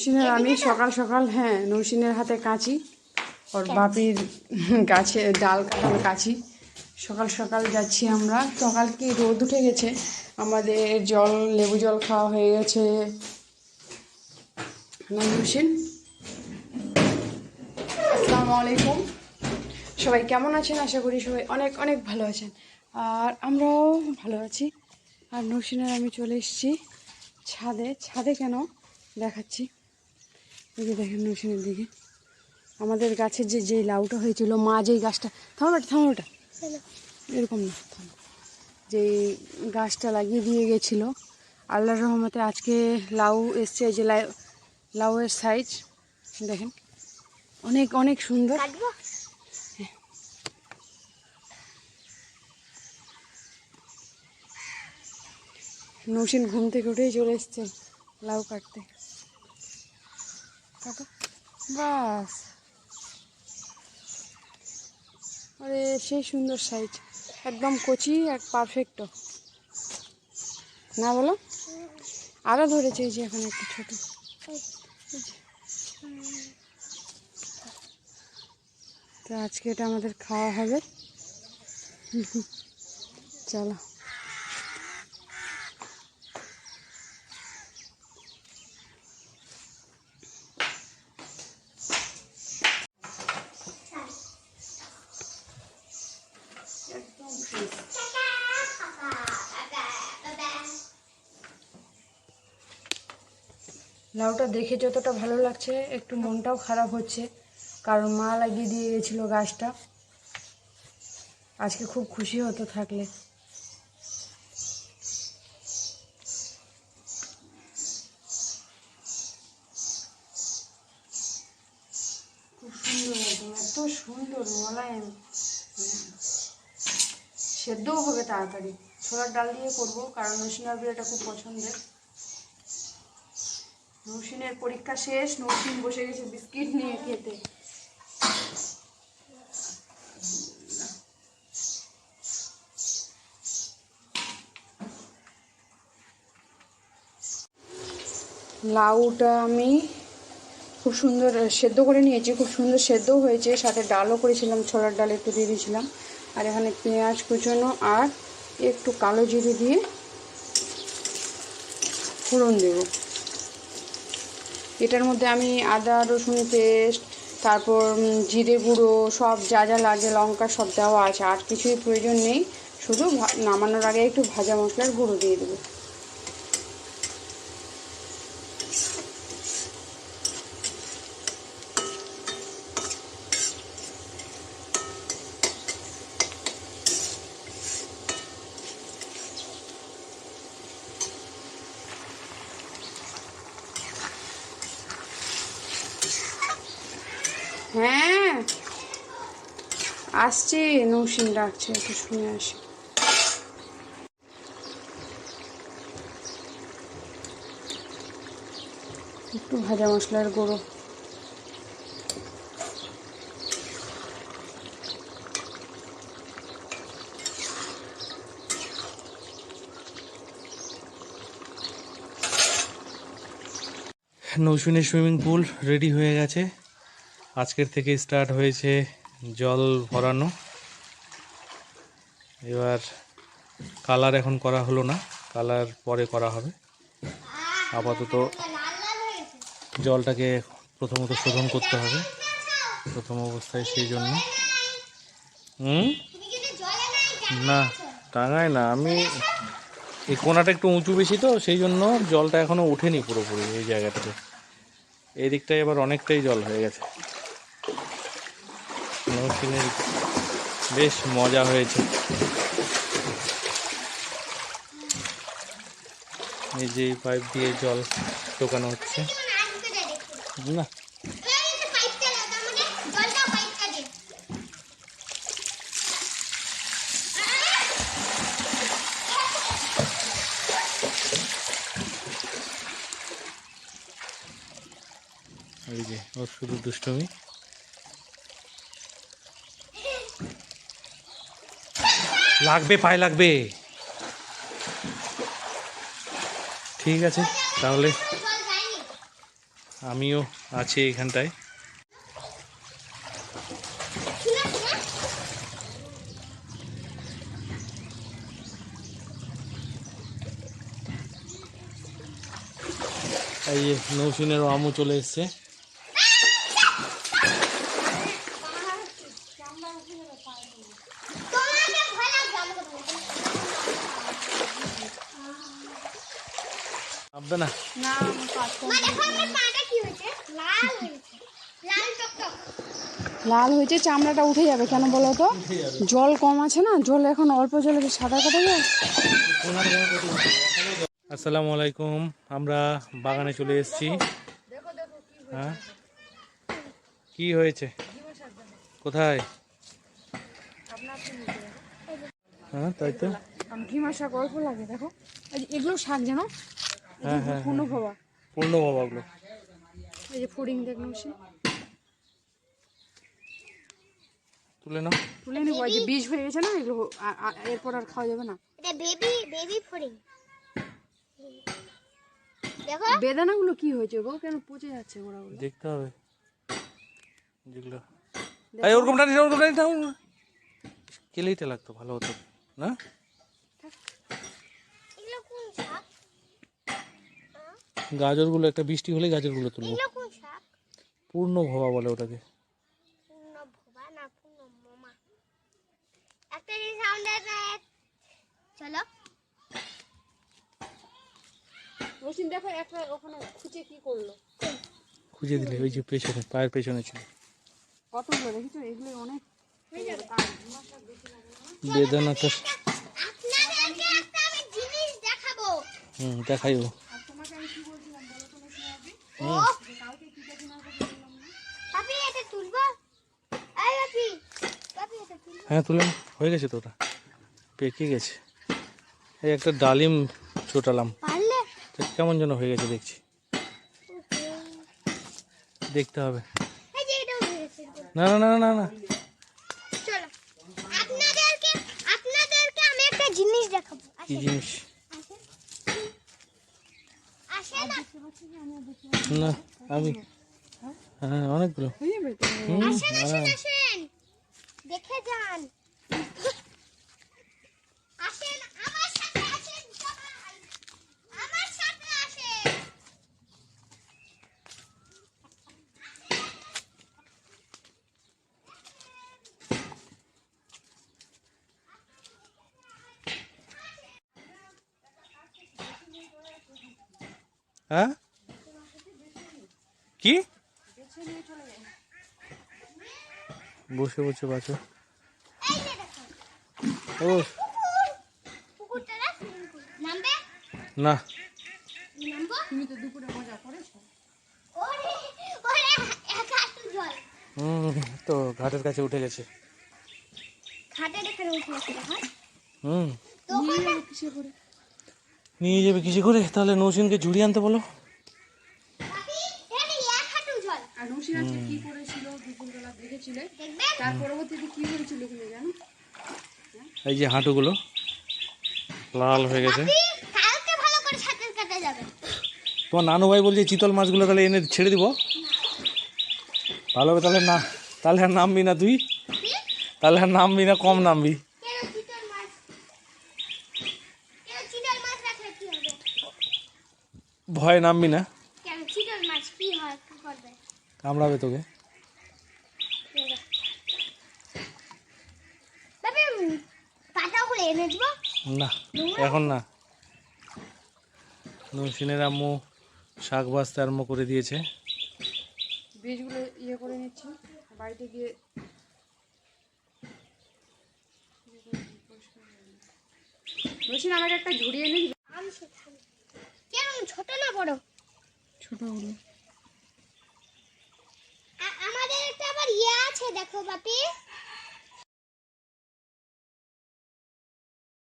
নৌসিনের আমি সকাল সকাল হ্যাঁ নৌসিনের হাতে কাঁচি। ওর বাপির গাছে ডাল কাটার কাঁচি। সকাল সকাল যাচ্ছি আমরা। সকাল কি রোদ উঠে গেছে। আমাদের জল লেবু জল খাওয়া হয়ে গেছে। নৌসিন? আসসালামু আলাইকুম। সবাই কেমন আছেন? আশা করি সবাই অনেক অনেক ভালো আছেন। আর আমরাও ভালো আছি। আর নৌসিনের আমি চলে এসেছি ছাদে। ছাদে কেন? দেখাচ্ছি। এই যে দেখেন নৌসিনের দিকে। আমাদের গাছের যে যে লাউটা হয়েছিল মা যেই গাছটা থামো ওটা থামো এরকম না থামো। যে গাছটা লাগিয়ে দিয়ে গেছিল আল্লাহর রহমতে আজকে লাউ এসছে যে লাউ লাউয়ের সাইজ দেখেন। অনেক অনেক সুন্দর। নৌসিন ঘুম থেকে উঠেই চলে এসছে লাউ কাটতে। কাটো বাস। আরে, সেই সুন্দর সাইজ একদম কচি এক পারফেক্ট না বলো? আরও ধরেছে এই যে এখন একটু ছোট। তো আজকে এটা আমাদের খাওয়া হবে। চলো। লাউটা দেখে যতটা ভালো লাগছে, একটু মনটাও খারাপ হচ্ছে। কারণ মা লাগিয়ে দিয়ে গেছিল গাছটা। আজকে খুব খুশি হতো থাকলে। খুব সুন্দর এত সুন্দর মোলায়েম। সেদ্ধও হবে তাড়াতাড়ি। ছোলার ডাল দিয়ে করব, কারণ নসিনার বিড়াটা খুব পছন্দের। নৌসিনের পরীক্ষা শেষ, নৌসিন বসে গেছে বিস্কিট নিয়ে খেতে। লাউটা আমি খুব সুন্দর সেদ্ধ করে নিয়েছি, খুব সুন্দর সেদ্ধও হয়েছে। সাথে ডালও করেছিলাম, ছোলার ডাল একটু দিয়ে দিয়েছিলাম। আর এখানে পেঁয়াজ কুচোনো আর একটু কালো জিরে দিয়ে ফোড়ন দেবো। এটার মধ্যে আমি আদা, রসুন পেস্ট, তারপর জিরে গুঁড়ো, সব যা যা লাগে, লঙ্কা সব দেওয়া আছে। আর কিছুই প্রয়োজন নেই। শুধু নামানোর আগে একটু ভাজা মশলার গুঁড়ো দিয়ে দেবো। হ্যাঁ। আসছে নৌসিন ডাকছে, একটু শুনে আসি। একটু ভাজা মশলার গুঁড়ো। নৌসুনের সুইমিং পুল রেডি হয়ে গেছে। আজকের থেকে স্টার্ট হয়েছে জল ভরানো। এবার কালার এখন করা হলো না কালার পরে করা হবে। আপাতত জলটাকে প্রথমত শোধন করতে হবে, প্রথম অবস্থায় সেই জন্য। না, টাঙায় না, আমি এই কোনাটা একটু উঁচু বেশি তো, সেই জন্য জলটা এখনও ওঠেনি পুরোপুরি এই জায়গাটাতে। এই দিকটায় এবার অনেকটাই জল হয়ে গেছে। নৌসিনের বেশ মজা হয়েছে। এই যে পাইপ দিয়ে জল টোকানো হচ্ছে। না। যে, ওর শুধু দুষ্টমি। লাগবে, পায়ে লাগবে। ঠিক আছে, তাহলে আমিও আছি এখানটায়। এই যে নৌসিনের আমু চলে এসছে তোমাকে ভয় লাগবে আমাকে ভয় লাগবে ভাববে না। লাল হয়েছে। চামড়াটা উঠে যাবে কেন বলো তো? জল কম আছে না জল এখন অল্প জলে সাঁতার কাটা যায়? আসসালামু আলাইকুম আমরা বাগানে চলে এসেছি। হ্যাঁ? কি হয়েছে? কোথায়? হ্যাঁ তাই তো। ঘিমা শাক অল্প লাগে দেখো। এগুলো শাক জানো? হ্যাঁ হ্যাঁ পূর্ণ ভবা পূর্ণ বাবাগুলো এই যে দেখলাম সে। তুলে নাও। তুলে নিবো এই যে বীজ হয়ে গেছে না এগুলো এরপর আর খাওয়া যাবে না। এটা বেবি বেবি ফড়িং। দেখো। বেদানাগুলো কি হয়েছে গো? কেন পচে যাচ্ছে দেখতে হবে। যেগুলো। এই ওরকমটা নিতে কেলেইটা লাগতো ভালো হতো। না এগুলো কোন শাক গাজরগুলো একটা বৃষ্টি হলে গাজরগুলো তুলবো। এগুলো কোন শাক? পূর্ণ ভবা বলে ওটাকে। পূর্ণ ভবা না পূর্ণ মোমা? একটা যে সাউন্ড চলো। রসিন দেখো একটা ওখানে খুঁজে কি করল। খুঁজে দিলে ওই যে পেছনে পায়ের পেছনে ছিল। কতগুলো দেখেছ? এগুলো অনেক বেদানা তো আপনাদেরকে একটা আমি জিনিস দেখাবো। হুম দেখাই ও ও পাপি এটা তুলবো এই পাপি পাপি এটা তুলবো হ্যাঁ তুলে হয়ে গেছে তো ওটা। পেকে গেছে। এই একটা ডালিম ছোটালাম কেমন যেন হয়ে গেছে দেখছি। দেখতে হবে। না না না না না। চলো। আপনাদেরকে আপনাদেরকে আমি একটা জিনিস দেখাবো। কি জিনিস? না আমি হ্যাঁ অনেকগুলো। হয়ে হ্যাঁ দেখে যান। আসেন আমার সাথে আসেন সবাই আমার সাথে আসেন হ্যাঁ কি? বসে বসে বাঁচো এই যে দেখো। ও না সুইমিং পুল। নামবে? না। নামবো? তুমি তো দুপুরে মজা করেছ। ওরে ওরে এক হাঁটু জল। হুম তো ঘাটের কাছে উঠে গেছে। উঠে হুম। কিসে নিয়ে যাবে কিছু করে? তাহলে নৌসিনকে ঝুড়িয়ে আনতে বলো। নৌসিন আজকে কি করেছিল দুপুরবেলা দেখেছিলে? তার পরবর্তীতে কি করেছিল তুমি জানো? এই যে হাঁটুগুলো লাল হয়ে গেছে। তোমার নানু ভাই বলছে চিতল মাছগুলো তাহলে এনে ছেড়ে দিব। ভালো হবে তাহলে না তাহলে আর নামবি না তুই। তাহলে আর নামবি না কম নামবি। কেন চিতল মাছ? কেন চিতল মাছ রাখলে কি হবে? ভয়ে নামবি না কেন চিতল মাছ কি হয় কি করবে কামড়াবে তোকে। না এখন না। নৌসিনের আম্মু শাক বাজতে আরম্ভ করে দিয়েছে। বীজগুলো ইয়ে করে নিচ্ছি বাড়িতে গিয়ে নৌসিন আমাকে একটা ঝুড়ি এনে কেন ছোট না বড়? আ- আমাদের একটা আবার ইয়ে আছে দেখো বাপি।